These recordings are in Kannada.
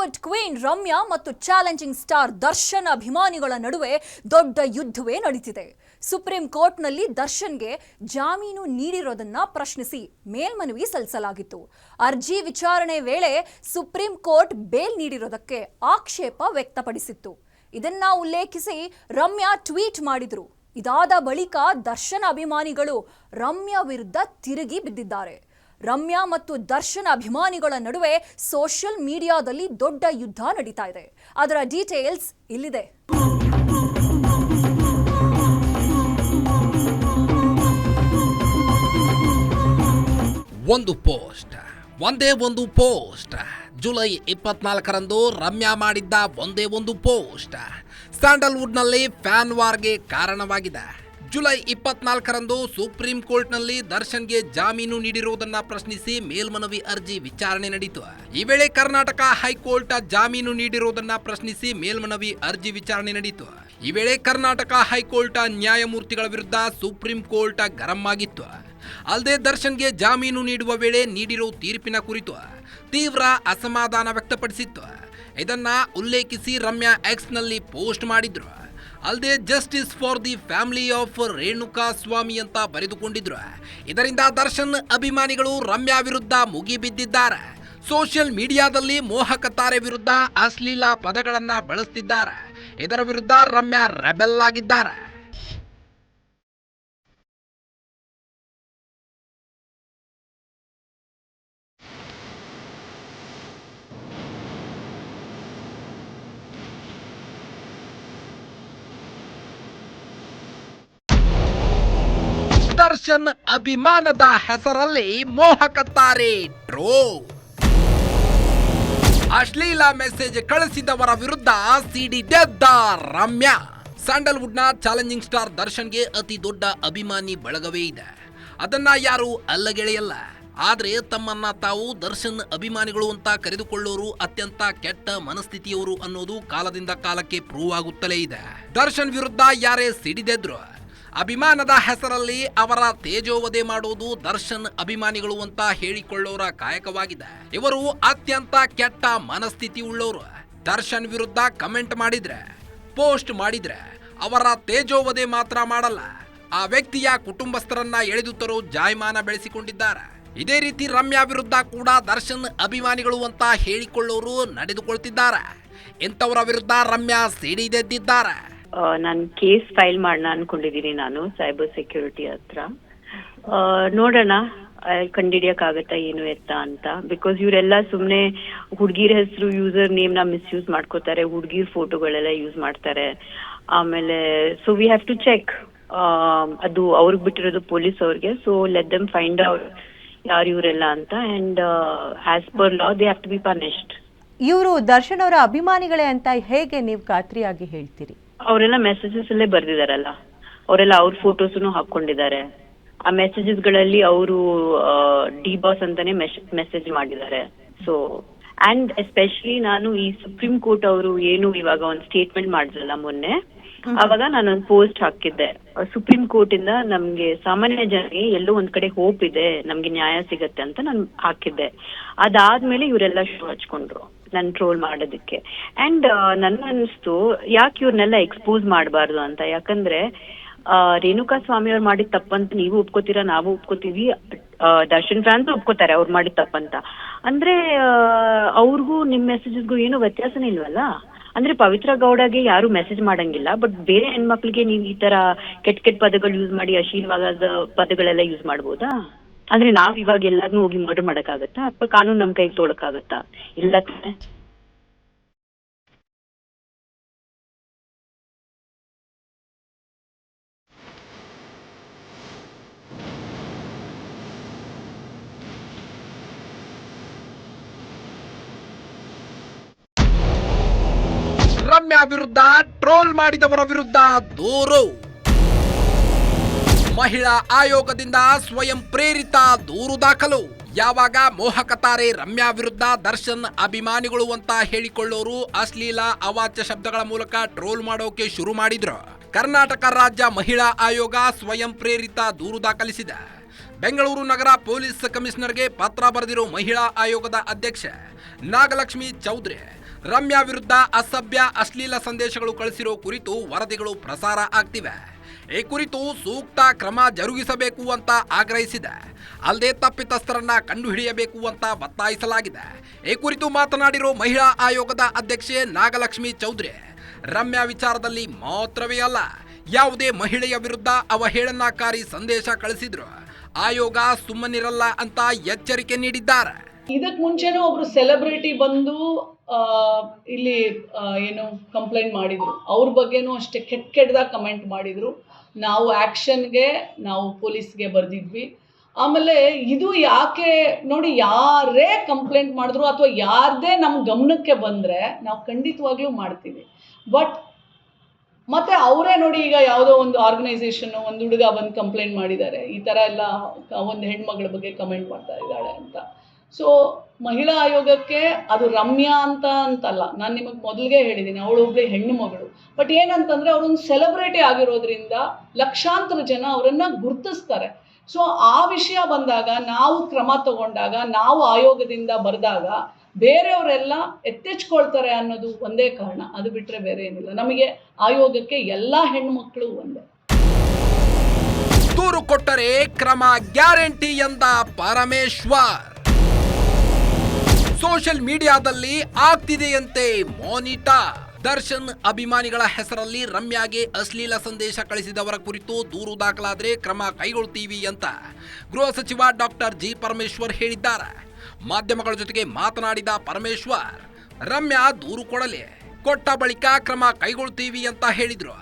ಸ್ಯಾಂಡಲ್ವುಡ್ ಕ್ವೀನ್ ರಮ್ಯಾ ಮತ್ತು ಚಾಲೆಂಜಿಂಗ್ ಸ್ಟಾರ್ ದರ್ಶನ್ ಅಭಿಮಾನಿಗಳ ನಡುವೆ ದೊಡ್ಡ ಯುದ್ಧವೇ ನಡೀತಿದೆ. ಸುಪ್ರೀಂ ಕೋರ್ಟ್ನಲ್ಲಿ ದರ್ಶನ್ಗೆ ಜಾಮೀನು ನೀಡಿರೋದನ್ನ ಪ್ರಶ್ನಿಸಿ ಮೇಲ್ಮನವಿ ಸಲ್ಲಿಸಲಾಗಿತ್ತು. ಅರ್ಜಿ ವಿಚಾರಣೆ ವೇಳೆ ಸುಪ್ರೀಂ ಕೋರ್ಟ್ ಬೇಲ್ ನೀಡಿರೋದಕ್ಕೆ ಆಕ್ಷೇಪ ವ್ಯಕ್ತಪಡಿಸಿತ್ತು. ಇದನ್ನ ಉಲ್ಲೇಖಿಸಿ ರಮ್ಯಾ ಟ್ವೀಟ್ ಮಾಡಿದ್ರು. ಇದಾದ ಬಳಿಕ ದರ್ಶನ್ ಅಭಿಮಾನಿಗಳು ರಮ್ಯಾ ವಿರುದ್ಧ ತಿರುಗಿ ಬಿದ್ದಿದ್ದಾರೆ. ರಮ್ಯಾ ಮತ್ತು ದರ್ಶನ್ ಅಭಿಮಾನಿಗಳ ನಡುವೆ ಸೋಷಿಯಲ್ ಮೀಡಿಯಾದಲ್ಲಿ ದೊಡ್ಡ ಯುದ್ಧ ನಡೀತಾ ಇದೆ. ಅದರ ಡೀಟೇಲ್ಸ್ ಇಲ್ಲಿದೆ. ಒಂದು ಪೋಸ್ಟ್, ಒಂದೇ ಒಂದು ಪೋಸ್ಟ್. ಜುಲೈ ಇಪ್ಪತ್ನಾಲ್ಕರಂದು ರಮ್ಯಾ ಮಾಡಿದ್ದ ಒಂದೇ ಒಂದು ಪೋಸ್ಟ್. ಸ್ಯಾಂಡಲ್ವುಡ್ನಲ್ಲಿ ಫ್ಯಾನ್ ವಾರ್ಗೆ ಕಾರಣವಾಗಿದೆ. ಜುಲೈ ಇಪ್ಪತ್ನಾಲ್ಕರಂದು ಸುಪ್ರೀಂ ಕೋರ್ಟ್ನಲ್ಲಿ ದರ್ಶನ್ಗೆ ಜಾಮೀನು ನೀಡಿರುವುದನ್ನ ಪ್ರಶ್ನಿಸಿ ಮೇಲ್ಮನವಿ ಅರ್ಜಿ ವಿಚಾರಣೆ ನಡೆಯಿತು ಈ ವೇಳೆ ಕರ್ನಾಟಕ ಹೈಕೋರ್ಟ್ ಜಾಮೀನು ನೀಡಿರುವುದನ್ನ ಪ್ರಶ್ನಿಸಿ ಮೇಲ್ಮನವಿ ಅರ್ಜಿ ವಿಚಾರಣೆ ನಡೆಯಿತು ಈ ವೇಳೆ ಕರ್ನಾಟಕ ಹೈಕೋರ್ಟ್ ನ್ಯಾಯಮೂರ್ತಿಗಳ ವಿರುದ್ಧ ಸುಪ್ರೀಂ ಕೋರ್ಟ್ ಗರಂ ಆಗಿತ್ತು. ಅಲ್ಲದೆ ದರ್ಶನ್ಗೆ ಜಾಮೀನು ನೀಡುವ ವೇಳೆ ನೀಡಿರೋ ತೀರ್ಪಿನ ಕುರಿತು ತೀವ್ರ ಅಸಮಾಧಾನ ವ್ಯಕ್ತಪಡಿಸಿತ್ತು. ಇದನ್ನ ಉಲ್ಲೇಖಿಸಿ ರಮ್ಯಾ ಎಕ್ಸ್ನಲ್ಲಿ ಪೋಸ್ಟ್ ಮಾಡಿದ್ರು. ಅಲ್ಲದೆ justice for the family of Renuka Swami ಅಂತ ಬರೆದುಕೊಂಡಿದ್ರು. ಇದರಿಂದ ದರ್ಶನ್ ಅಭಿಮಾನಿಗಳು ರಮ್ಯಾ ವಿರುದ್ಧ ಮುಗಿಬಿದ್ದಿದ್ದಾರೆ ಸೋಷಿಯಲ್ ಮೀಡಿಯಾದಲ್ಲಿ ಮೋಹಕ ತಾರೆ ವಿರುದ್ಧ ಅಶ್ಲೀಲ ಪದಗಳನ್ನು ಬಳಸ್ತಿದ್ದಾರೆ. ಇದರ ವಿರುದ್ಧ ರಮ್ಯಾ ರೆಬೆಲ್ ಆಗಿದ್ದಾರೆ. ದರ್ಶನ್ ಅಭಿಮಾನದ ಹೆಸರಲ್ಲಿ ಮೋಹಕತ್ತಾರೆ ಟ್ರೋ ಅಶ್ಲೀಲ ಮೆಸೇಜ್ ಕಳಿಸಿದವರ ವಿರುದ್ಧ ಸಿಡಿದೆದ್ದ ರಮ್ಯಾ. ನ ಚಾಲೆಂಜಿಂಗ್ ಸ್ಟಾರ್ ದರ್ಶನ್ಗೆ ಅತಿ ದೊಡ್ಡ ಅಭಿಮಾನಿ ಬಳಗವೇ ಇದೆ. ಅದನ್ನ ಯಾರು ಅಲ್ಲಗೆಳೆಯಲ್ಲ. ಆದರೆ ತಮ್ಮನ್ನ ತಾವು ದರ್ಶನ್ ಅಭಿಮಾನಿಗಳು ಅಂತ ಕರೆದುಕೊಳ್ಳೋರು ಅತ್ಯಂತ ಕೆಟ್ಟ ಮನಸ್ಥಿತಿಯವರು ಅನ್ನೋದು ಕಾಲದಿಂದ ಕಾಲಕ್ಕೆ ಪ್ರೂವ್ ಆಗುತ್ತಲೇ ಇದೆ. ದರ್ಶನ್ ವಿರುದ್ಧ ಯಾರೇ ಸಿಡಿದೆದ್ರು ಅಭಿಮಾನದ ಹೆಸರಲ್ಲಿ ಅವರ ತೇಜೋವಧೆ ಮಾಡುವುದು ದರ್ಶನ್ ಅಭಿಮಾನಿಗಳು ಅಂತ ಹೇಳಿಕೊಳ್ಳೋರ ಕಾಯಕವಾಗಿದೆ. ಇವರು ಅತ್ಯಂತ ಕೆಟ್ಟ ಮನಸ್ಥಿತಿ ಉಳ್ಳವರು ದರ್ಶನ್ ವಿರುದ್ಧ ಕಮೆಂಟ್ ಮಾಡಿದ್ರೆ, ಪೋಸ್ಟ್ ಮಾಡಿದ್ರೆ ಅವರ ತೇಜೋವಧೆ ಮಾತ್ರ ಮಾಡಲ್ಲ. ಆ ವ್ಯಕ್ತಿಯ ಕುಟುಂಬಸ್ಥರನ್ನ ಎಳೆದು ತರೋ ಜಾಯಮಾನ ಬೆಳೆಸಿಕೊಂಡಿದ್ದಾರೆ. ಇದೇ ರೀತಿ ರಮ್ಯಾ ವಿರುದ್ಧ ಕೂಡ ದರ್ಶನ್ ಅಭಿಮಾನಿಗಳು ಅಂತ ಹೇಳಿಕೊಳ್ಳೋರು ನಡೆದುಕೊಳ್ತಿದ್ದಾರೆ. ಇಂಥವರ ವಿರುದ್ಧ ರಮ್ಯಾ ಸಿಡಿದೆದ್ದಿದ್ದಾರೆ ನಾನು ಕೇಸ್ ಫೈಲ್ ಮಾಡೋಣ ಅನ್ಕೊಂಡಿದ್ದೀನಿ ನಾನು ಸೈಬರ್ ಸೆಕ್ಯೂರಿಟಿ ಹತ್ರ. ನೋಡೋಣ ಕಂಡಿಡಿಯಕ್ಕಾಗತ್ತಾ ಏನು ಎತ್ತ ಅಂತ. ಬಿಕಾಸ್ ಇವರೆಲ್ಲ ಸುಮ್ಮನೆ ಹುಡುಗಿರ ಹೆಸರು ಯೂಸರ್ ನೇಮ್ನ ಮಿಸ್ಯೂಸ್ ಮಾಡ್ಕೋತಾರೆ, ಹುಡುಗಿರ್ ಫೋಟೋಗಳೆಲ್ಲ ಯೂಸ್ ಮಾಡ್ತಾರೆ. ಆಮೇಲೆ so we have to check ಅದು ಅವ್ರಿಗೆ ಬಿಟ್ಟಿರೋದು ಪೊಲೀಸ್ ಅವ್ರಿಗೆ. So let them find out ಯಾರು ಇವರೆಲ್ಲ ಅಂತ. And as per law they have to be punished ಇವರು ದರ್ಶನ್ ಅವರ ಅಭಿಮಾನಿಗಳೇ ಅಂತ ಹೇಗೆ ನೀವು ಖಾತ್ರಿಯಾಗಿ ಹೇಳ್ತೀರಿ? ಅವರೆಲ್ಲ ಮೆಸೇಜಸ್ ಅಲ್ಲೇ ಬರ್ದಿದಾರಲ್ಲ. ಅವರೆಲ್ಲ ಅವ್ರ ಫೋಟೋಸ್ನು ಹಾಕೊಂಡಿದ್ದಾರೆ ಆ ಮೆಸೇಜಸ್ಗಳಲ್ಲಿ ಅವರು ಡಿ ಬಾಸ್ ಅಂತಾನೆ ಮೆಸೇಜ್ ಮಾಡಿದ್ದಾರೆ. ಸೊ ಅಂಡ್ ಎಸ್ಪೆಷಲಿ ನಾನು ಈ ಸುಪ್ರೀಂ ಕೋರ್ಟ್ ಅವರು ಏನು ಇವಾಗ ಒಂದು ಸ್ಟೇಟ್ಮೆಂಟ್ ಮಾಡಿದ್ರಲ್ಲ ಮೊನ್ನೆ ಅವಾಗ ನಾನೊಂದು ಪೋಸ್ಟ್ ಹಾಕಿದ್ದೆ. ಸುಪ್ರೀಂ ಕೋರ್ಟ್ ಇಂದ ನಮ್ಗೆ ಸಾಮಾನ್ಯ ಜನರಿಗೆ ಎಲ್ಲೋ ಒಂದ್ ಕಡೆ ಹೋಪ್ ಇದೆ ನಮ್ಗೆ ನ್ಯಾಯ ಸಿಗತ್ತೆ ಅಂತ ನಾನು ಹಾಕಿದ್ದೆ. ಅದಾದ್ಮೇಲೆ ಇವರೆಲ್ಲ ಶೋ ಹಚ್ಕೊಂಡ್ರು. ನನ್ ಟ್ರೋಲ್ ಮಾಡೋದಕ್ಕೆ. ಅಂಡ್ ನನ್ ಅನ್ಸ್ತು, ಯಾಕೆ ಇವ್ರನ್ನೆಲ್ಲ ಎಕ್ಸ್ಪೋಸ್ ಮಾಡಬಾರ್ದು ಅಂತ? ಯಾಕಂದ್ರೆ ರೇಣುಕಾ ಸ್ವಾಮಿ ಅವ್ರು ಮಾಡಿದ ತಪ್ಪಂತ ನೀವು ಒಪ್ಕೋತೀರಾ, ನಾವು ಒಪ್ಕೋತೀವಿ. ದರ್ಶನ್ ಫ್ಯಾನ್ಸ್ ಒಪ್ಕೋತಾರೆ ಅವ್ರು ಮಾಡಿದ ತಪ್ಪಂತ. ಅಂದ್ರೆ ಅವ್ರಿಗೂ ನಿಮ್ ಮೆಸೇಜಸ್ಗೂ ಏನು ವ್ಯತ್ಯಾಸನೇ ಇಲ್ವಲ್ಲ? ಅಂದ್ರೆ ಪವಿತ್ರ ಗೌಡಗೆ ಯಾರು ಮೆಸೇಜ್ ಮಾಡಂಗಿಲ್ಲ ಬಟ್ ಬೇರೆ ಹೆಣ್ಮಕ್ಳಿಗೆ ನೀವು ಈ ತರ ಕೆಟ್ಟ ಕೆಟ್ಟ ಪದಗಳು ಯೂಸ್ ಮಾಡಿ, ಅಶೀರ್ವಾದ ಪದಗಳೆಲ್ಲ ಯೂಸ್ ಮಾಡ್ಬೋದಾ? ಅಂದ್ರೆ ನಾವ್ ಇವಾಗ ಎಲ್ಲಾರ್ನು ಹೋಗಿ ಮರ್ಡರ್ ಮಾಡಕ್ಕಾಗತ್ತಾ? ಅಥವಾ ಕಾನೂನು ನಮ್ ಕೈಗೆ ತೋಳಕ್ಕಾಗತ್ತಾ? ಇಲ್ಲ ತಾನೆ? ರಮ್ಯ ವಿರುದ್ಧ ಟ್ರೋಲ್ ಮಾಡಿದವರ ವಿರುದ್ಧ ದೂರು. ಮಹಿಳಾ ಆಯೋಗದಿಂದ ಸ್ವಯಂ ಪ್ರೇರಿತ ದೂರು ದಾಖಲು. ಯಾವಾಗ ಮೋಹಕ ತಾರೆ ರಮ್ಯಾ ವಿರುದ್ಧ ದರ್ಶನ್ ಅಭಿಮಾನಿಗಳು ಅಂತ ಹೇಳಿಕೊಳ್ಳೋರು ಅಶ್ಲೀಲ ಅವಾಚ್ಯ ಶಬ್ದಗಳ ಮೂಲಕ ಟ್ರೋಲ್ ಮಾಡೋಕೆ ಶುರು ಮಾಡಿದ್ರು. ಕರ್ನಾಟಕ ರಾಜ್ಯ ಮಹಿಳಾ ಆಯೋಗ ಸ್ವಯಂ ಪ್ರೇರಿತ ದೂರು ದಾಖಲಿಸಿದೆ. ಬೆಂಗಳೂರು ನಗರ ಪೊಲೀಸ್ ಕಮಿಷನರ್ಗೆ ಪತ್ರ ಬರೆದಿರೋ ಮಹಿಳಾ ಆಯೋಗದ ಅಧ್ಯಕ್ಷ ನಾಗಲಕ್ಷ್ಮಿ ಚೌಧರಿ ರಮ್ಯಾ ವಿರುದ್ಧ ಅಸಭ್ಯ ಅಶ್ಲೀಲ ಸಂದೇಶಗಳು ಕಳಿಸಿರೋ ಕುರಿತು ವರದಿಗಳು ಪ್ರಸಾರ ಆಗ್ತಿವೆ. ಈ ಕುರಿತು ಸೂಕ್ತ ಕ್ರಮ ಜರುಗಿಸಬೇಕು ಅಂತ ಆಗ್ರಹಿಸಿದೆ. ಅಲ್ಲದೆ ತಪ್ಪಿತಸ್ಥರನ್ನ ಕಂಡುಹಿಡಿಯಬೇಕು ಅಂತ ಒತ್ತಾಯಿಸಲಾಗಿದೆ. ಈ ಕುರಿತು ಮಾತನಾಡಿರೋ ಮಹಿಳಾ ಆಯೋಗದ ಅಧ್ಯಕ್ಷೆ ನಾಗಲಕ್ಷ್ಮಿ ಚೌಧರಿ ರಮ್ಯಾ ವಿಚಾರದಲ್ಲಿ ಮಾತ್ರವೇ ಅಲ್ಲ, ಯಾವುದೇ ಮಹಿಳೆಯ ವಿರುದ್ಧ ಅವಹೇಳನಕಾರಿ ಸಂದೇಶ ಕಳಿಸಿದ್ರು. ಆಯೋಗ ಸುಮ್ಮನಿರಲ್ಲ ಅಂತ ಎಚ್ಚರಿಕೆ ನೀಡಿದ್ದಾರೆ. ಇದಕ್ ಮುಂಚೆನೂ ಒಬ್ರು ಸೆಲೆಬ್ರಿಟಿ ಬಂದು ಇಲ್ಲಿ ಏನು ಕಂಪ್ಲೇಂಟ್ ಮಾಡಿದ್ರು. ಅವ್ರ ಬಗ್ಗೆನೂ ಅಷ್ಟೇ ಕೆಟ್ಟ ಕೆಟ್ಟದಾಗ ಕಮೆಂಟ್ ಮಾಡಿದ್ರು. ನಾವು ಆ್ಯಕ್ಷನ್ಗೆ ನಾವು ಪೊಲೀಸ್ಗೆ ಬರೆದಿದ್ವಿ. ಆಮೇಲೆ ಇದು ಯಾಕೆ, ನೋಡಿ ಯಾರೇ ಕಂಪ್ಲೇಂಟ್ ಮಾಡಿದ್ರು ಅಥವಾ ಯಾರದೇ ನಮ್ಮ ಗಮನಕ್ಕೆ ಬಂದರೆ ನಾವು ಖಂಡಿತವಾಗ್ಲೂ ಮಾಡ್ತೀವಿ. ಬಟ್ ಮತ್ತೆ ಅವರೇ ನೋಡಿ ಈಗ ಯಾವುದೋ ಒಂದು ಆರ್ಗನೈಸೇಷನ್, ಒಂದು ಹುಡುಗ ಬಂದು ಕಂಪ್ಲೇಂಟ್ ಮಾಡಿದ್ದಾರೆ. ಈ ಥರ ಎಲ್ಲ ಒಂದು ಹೆಣ್ಮಗಳ ಬಗ್ಗೆ ಕಮೆಂಟ್ ಮಾಡ್ತಾ ಇದ್ದಾಳೆ ಅಂತ. ಸೊ ಮಹಿಳಾ ಆಯೋಗಕ್ಕೆ ಅದು ರಮ್ಯಾ ಅಂತ ಅಂತಲ್ಲ. ನಾನು ನಿಮಗೆ ಮೊದಲಿಗೆ ಹೇಳಿದ್ದೀನಿ ಅವಳು ಒಬ್ಬಳು ಹೆಣ್ಣು ಮಗಳು. ಬಟ್ ಏನಂತಂದರೆ ಅವರೊಂದು ಸೆಲೆಬ್ರಿಟಿ ಆಗಿರೋದ್ರಿಂದ ಲಕ್ಷಾಂತರ ಜನ ಅವರನ್ನು ಗುರ್ತಿಸ್ತಾರೆ. ಸೊ ಆ ವಿಷಯ ಬಂದಾಗ, ನಾವು ಕ್ರಮ ತಗೊಂಡಾಗ, ನಾವು ಆಯೋಗದಿಂದ ಬರೆದಾಗ ಬೇರೆಯವರೆಲ್ಲ ಎತ್ತೆಚ್ಕೊಳ್ತಾರೆ ಅನ್ನೋದು ಒಂದೇ ಕಾರಣ. ಅದು ಬಿಟ್ಟರೆ ಬೇರೆ ಏನಿಲ್ಲ. ನಮಗೆ ಆಯೋಗಕ್ಕೆ ಎಲ್ಲ ಹೆಣ್ಮಕ್ಳು ಒಂದೇ. ದೂರು ಕೊಟ್ಟರೆ ಕ್ರಮ ಗ್ಯಾರಂಟಿ ಎಂದ ಪರಮೇಶ್ವರ್. ಸೋಷಿಯಲ್ ಮೀಡಿಯಾದಲ್ಲಿ ಆಗ್ತಿದೆಯಂತೆ ಮೋನಿಟಾ ದರ್ಶನ್ ಅಭಿಮಾನಿಗಳ ಹೆಸರಲ್ಲಿ ರಮ್ಯಾಗೆ ಅಶ್ಲೀಲ ಸಂದೇಶ ಕಳಿಸಿದವರ ಕುರಿತು ದೂರು ದಾಖಲಾದರೆ ಕ್ರಮ ಕೈಗೊಳ್ತೀವಿ ಅಂತ ಗೃಹ ಸಚಿವ ಡಾಕ್ಟರ್ ಜಿ ಪರಮೇಶ್ವರ್ ಹೇಳಿದ್ದಾರೆ. ಮಾಧ್ಯಮಗಳ ಜೊತೆಗೆ ಮಾತನಾಡಿದ ಪರಮೇಶ್ವರ್, ರಮ್ಯಾ ದೂರು ಕೊಡಲಿ, ಕೊಟ್ಟ ಬಳಿಕ ಕ್ರಮ ಕೈಗೊಳ್ತೀವಿ ಅಂತ ಹೇಳಿದ್ರು.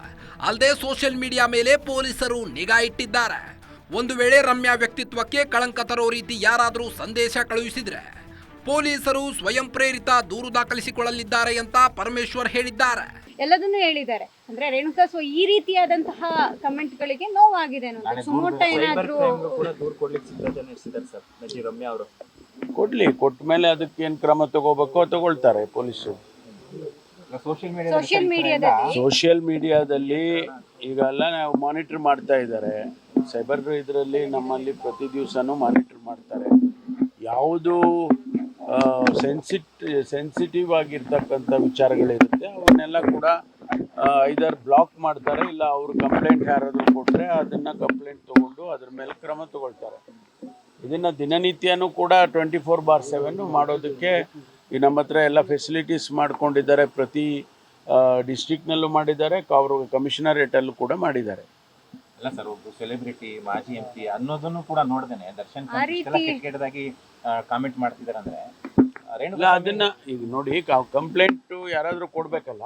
ಅಲ್ಲದೆ ಸೋಷಿಯಲ್ ಮೀಡಿಯಾ ಮೇಲೆ ಪೊಲೀಸರು ನಿಗಾ ಇಟ್ಟಿದ್ದಾರೆ. ಒಂದು ವೇಳೆ ರಮ್ಯಾ ವ್ಯಕ್ತಿತ್ವಕ್ಕೆ ಕಳಂಕ ತರೋ ರೀತಿ ಯಾರಾದರೂ ಸಂದೇಶ ಕಳುಹಿಸಿದ್ರೆ ಪೊಲೀಸರು ಸ್ವಯಂ ಪ್ರೇರಿತ ದೂರು ದಾಖಲಿಸಿಕೊಳ್ಳಲಿದ್ದಾರೆ ಅಂತ ಪರಮೇಶ್ವರ್ ಹೇಳಿದ್ದಾರೆ. ಎಲ್ಲದನ್ನೂ ಹೇಳಿದ್ದಾರೆ. ಅಂದ್ರೆ ರೇಣುಕಾ ಸೊ ಈ ರೀತಿಯಾದಂತಹ ಕಮೆಂಟ್ಗಳಿಗೆ ನೋವಾಗಿದೆ ಅನ್ನೋದು. ಸುಮೋಟ ಏನಾದ್ರೂ ಕೂಡ ದೂರ ಕೊಡ್ಲಿಕ್ಕೆ ಸಿದ್ಧತೆ ನಡೆಸಿದ್ದಾರೆ ಸರ್ ನಟಿ ರಮ್ಯಾ ಅವರು. ಕೊಡ್ಲಿ ಕೊಟ್ಟ ಮೇಲೆ ಅದಕ್ಕೆ ಏನು ಕ್ರಮ ತಗೋಬೇಕೋ ತಗೊಳ್ತಾರೆ ಪೊಲೀಸರು. ಸೋಷಿಯಲ್ ಸೋಷಿಯಲ್ ಮೀಡಿಯಾದಲ್ಲಿ ಸೋಷಿಯಲ್ ಮೀಡಿಯಾದಲ್ಲಿ ಈಗೆಲ್ಲ ನಾವು ಮಾನಿಟರ್ ಮಾಡ್ತಾ ಇದ್ದಾರೆ. ಸೈಬರ್ ಇದರಲ್ಲಿ ನಮ್ಮಲ್ಲಿ ಪ್ರತಿ ದಿವಸನೂ ಮಾನಿಟರ್ ಮಾಡ್ತಾರೆ. ಯಾವುದು ಸೆನ್ಸಿಟ್ ಸೆನ್ಸಿಟಿವ್ ಆಗಿರ್ತಕ್ಕಂಥ ವಿಚಾರಗಳಿರುತ್ತೆ. ಅವನ್ನೆಲ್ಲ ಕೂಡ ಐದರ್ ಬ್ಲಾಕ್ ಮಾಡ್ತಾರೆ ಇಲ್ಲ ಅವರು ಕಂಪ್ಲೇಂಟ್ ಯಾರಾದರೂ ಕೊಟ್ಟರೆ ಅದನ್ನು ಕಂಪ್ಲೇಂಟ್ ತೊಗೊಂಡು ಅದ್ರ ಮೇಲೆ ಕ್ರಮ ತಗೊಳ್ತಾರೆ. ಇದನ್ನು ದಿನನಿತ್ಯನೂ ಕೂಡ ಟ್ವೆಂಟಿ ಫೋರ್ ಬಾರ್ ಸೆವೆನ್ನು ಮಾಡೋದಕ್ಕೆ ಈ ನಮ್ಮ ಹತ್ರ ಎಲ್ಲ ಫೆಸಿಲಿಟೀಸ್ ಮಾಡ್ಕೊಂಡಿದ್ದಾರೆ. ಪ್ರತಿ ಡಿಸ್ಟಿಕ್ನಲ್ಲೂ ಮಾಡಿದ್ದಾರೆ. ಅವರು ಕಮಿಷನರೇಟಲ್ಲೂ ಕೂಡ ಮಾಡಿದ್ದಾರೆ. ಅಲ್ಲ ಸರ್ ಒಬ್ರು ಸೆಲೆಬ್ರಿಟಿ ಮಾಜಿ ಎಂ ಪಿ ಅನ್ನೋದನ್ನು ಕೂಡ ನೋಡ್ದೇನೆ. ದರ್ಶನ್ ಆ ರೀತಿ- ಕೆಟ್ಟದಾಗಿ ಕಾಮೆಂಟ್ ಮಾಡ್ತಿದ್ದಾರೆ ಅಂದ್ರೆ ಇಲ್ಲ ರೇಣುಕಾ ಅದನ್ನ ಈಗ ನೋಡಿ ಕಂಪ್ಲೇಂಟ್ ಯಾರಾದ್ರೂ ಕೊಡ್ಬೇಕಲ್ಲ?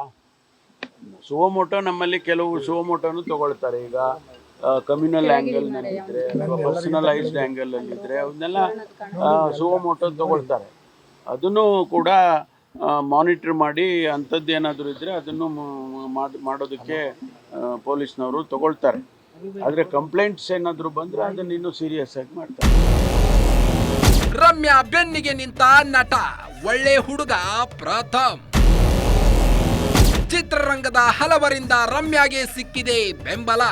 ಸುವಮೋಟೋ ನಮ್ಮಲ್ಲಿ ಕೆಲವು ಸುವಮೋಟೋನು ತಗೊಳ್ತಾರೆ. ಈಗ ಕಮ್ಯುನಲ್ ಆ್ಯಂಗಲ್ ಇದ್ರೆ ಅಥವಾ ಪರ್ಸನಲೈಸ್ಡ್ ಆಂಗಲ್ ಅಲ್ಲಿ ಇದ್ರೆ ಅವನ್ನೆಲ್ಲ ಸುವಮೋಟೋ ತಗೊಳ್ತಾರೆ. ಅದನ್ನು ಕೂಡ ಮಾನಿಟರ್ ಮಾಡಿ ಅಂಥದ್ದು ಏನಾದರೂ ಇದ್ರೆ ಅದನ್ನು ಮ- ಮಾಡ್- ಮಾಡೋದಕ್ಕೆ ಪೊಲೀಸ್ನವರು ತಗೊಳ್ತಾರೆ. ಆದರೆ ಕಂಪ್ಲೇಂಟ್ಸ್ ಏನಾದರೂ ಬಂದ್ರೆ ಅದನ್ನ ಇನ್ನೂ ಸೀರಿಯಸ್ ಆಗಿ ಮಾಡ್ತಾರೆ. ರಮ್ಯಾ ಬೆನ್ನಿಗೆ ನಿಂತ ನಟ ಒಳ್ಳೆ ಹುಡುಗ ಪ್ರಥಮ್. ಚಿತ್ರರಂಗದ ಹಲವರಿಂದ ರಮ್ಯಾಗೆ ಸಿಕ್ಕಿದೆ ಬೆಂಬಲ.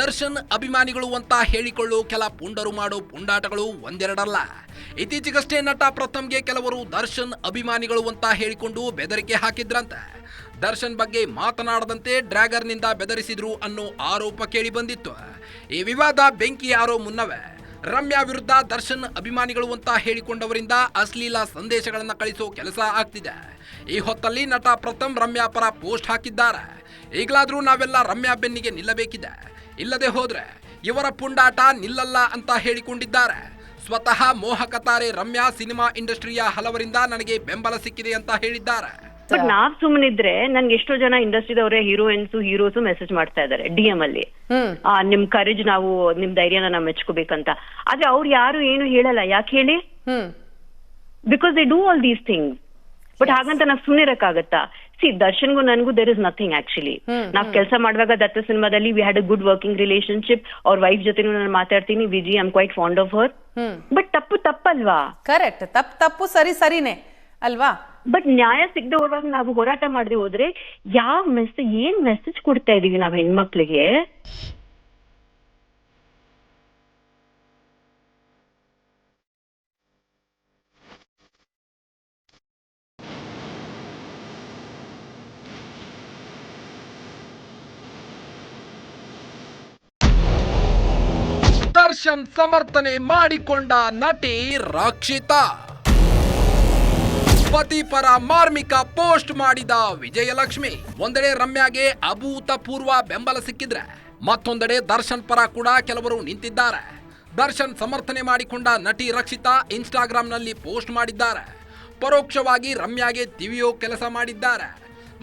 ದರ್ಶನ್ ಅಭಿಮಾನಿಗಳು ಅಂತ ಹೇಳಿಕೊಳ್ಳೋ ಕೆಲ ಪುಂಡರು ಮಾಡೋ ಪುಂಡಾಟಗಳು ಒಂದೆರಡಲ್ಲ. ಇತ್ತೀಚೆಗಷ್ಟೇ ನಟ ಪ್ರಥಮ್ಗೆ ಕೆಲವರು ದರ್ಶನ್ ಅಭಿಮಾನಿಗಳು ಅಂತ ಹೇಳಿಕೊಂಡು ಬೆದರಿಕೆ ಹಾಕಿದ್ರಂತೆ. ದರ್ಶನ್ ಬಗ್ಗೆ ಮಾತನಾಡದಂತೆ ಡ್ರ್ಯಾಗರ್ನಿಂದ ಬೆದರಿಸಿದ್ರು ಅನ್ನೋ ಆರೋಪ ಕೇಳಿ ಬಂದಿತ್ತು ಈ ವಿವಾದ ಬೆಂಕಿ ಯಾರೋ ಮುನ್ನವೇ. ರಮ್ಯಾ ವಿರುದ್ಧ ದರ್ಶನ್ ಅಭಿಮಾನಿಗಳು ಅಂತ ಹೇಳಿಕೊಂಡವರಿಂದ ಅಶ್ಲೀಲ ಸಂದೇಶಗಳನ್ನು ಕಳಿಸೋ ಕೆಲಸ ಆಗ್ತಿದೆ. ಈ ಹೊತ್ತಲ್ಲಿ ನಟ ಪ್ರಥಮ್ ರಮ್ಯಾ ಪರ ಪೋಸ್ಟ್ ಹಾಕಿದ್ದಾರೆ. ಈಗಲಾದರೂ ನಾವೆಲ್ಲ ರಮ್ಯಾ ಬೆನ್ನಿಗೆ ನಿಲ್ಲಬೇಕಿದೆ. ಇಲ್ಲದೆ ಹೋದ್ರೆ ಇವರ ಪುಂಡಾಟ ನಿಲ್ಲಲ್ಲ ಅಂತ ಹೇಳಿಕೊಂಡಿದ್ದಾರೆ. ಸ್ವತಃ ಮೋಹಕ ತಾರೆ ರಮ್ಯಾ ಸಿನಿಮಾ ಇಂಡಸ್ಟ್ರಿಯ ಹಲವರಿಂದ ನನಗೆ ಬೆಂಬಲ ಸಿಕ್ಕಿದೆ ಅಂತ ಹೇಳಿದ್ದಾರೆ. ಬಟ್ ನಾವ್ ಸುಮ್ಮನಿದ್ರೆ ನನ್ಗೆ ಎಷ್ಟೋ ಜನ ಇಂಡಸ್ಟ್ರಿದವರೇ ಹೀರೋಯಿನ್ಸ್ ಹೀರೋಸ್ ಮೆಸೇಜ್ ಮಾಡ್ತಾ ಇದಾರೆ ಡಿ ಎಂ ಅಲ್ಲಿ. ನಿಮ್ ಕರೇಜ್ ನಾವು ನಿಮ್ ಧೈರ್ಯನ ನಾವು ಮೆಚ್ಕೋಬೇಕಂತ. ಆದ್ರೆ ಅವ್ರು ಯಾರು ಏನು ಹೇಳಲ್ಲ ಯಾಕೆ ಹೇಳಿ? Because they do all these thing but ಹಾಗಂತ ನಾವ್ ಸುಮ್ಮನೆ ಇರಕ್ಕಾಗತ್ತಾ ಸಿ ದರ್ಶನ್ಗೂ ನನಗೂ ದೇರ್ ಇಸ್ ನಥಿಂಗ್ ಆಕ್ಚುಲಿ ನಾವ್ ಕೆಲಸ ಮಾಡುವಾಗ ದತ್ತ ಸಿನಿಮಾದಲ್ಲಿ we had a good working relationship ಅವ್ರ ವೈಫ್ ಜೊತೆನೂ ನಾನು ಮಾತಾಡ್ತೀನಿ Viji am quite fond of her but ತಪ್ಪು ತಪ್ಪಲ್ವಾ? ಕರೆಕ್ಟ್ ತಪ್ಪು ತಪ್ಪು ಸರಿ ಸರಿನೇ. ಅಲ್ವಾ? ಬಟ್ ನ್ಯಾಯ ಸಿಗದೆ ಹೋದಾಗ ನಾವು ಹೋರಾಟ ಮಾಡದೆ ಹೋದ್ರೆ ಯಾವ ಮೆಸೇಜ್ ಏನ್ ಮೆಸೇಜ್ ಕೊಡ್ತಾ ಇದೀವಿ ನಾವ್ ಹೆಣ್ಮಕ್ಳಿಗೆ? ದರ್ಶನ್ ಸಮರ್ಥನೆ ಮಾಡಿಕೊಂಡ ನಟಿ ರಕ್ಷಿತಾ. ಪತಿ ಪರ ಮಾರ್ಮಿಕ ಪೋಸ್ಟ್ ಮಾಡಿದ ವಿಜಯಲಕ್ಷ್ಮಿ. ಒಂದೆಡೆ ರಮ್ಯಾಗೆ ಅಭೂತಪೂರ್ವ ಬೆಂಬಲ ಸಿಕ್ಕಿದ್ರೆ, ಮತ್ತೊಂದೆಡೆ ದರ್ಶನ್ ಪರ ಕೂಡ ಕೆಲವರು ನಿಂತಿದ್ದಾರೆ. ದರ್ಶನ್ ಸಮರ್ಥನೆ ಮಾಡಿಕೊಂಡ ನಟಿ ರಕ್ಷಿತಾ ಇನ್ಸ್ಟಾಗ್ರಾಂನಲ್ಲಿ ಪೋಸ್ಟ್ ಮಾಡಿದ್ದಾರೆ. ಪರೋಕ್ಷವಾಗಿ ರಮ್ಯಾಗೆ ತಿವಿಯೋ ಕೆಲಸ ಮಾಡಿದ್ದಾರೆ.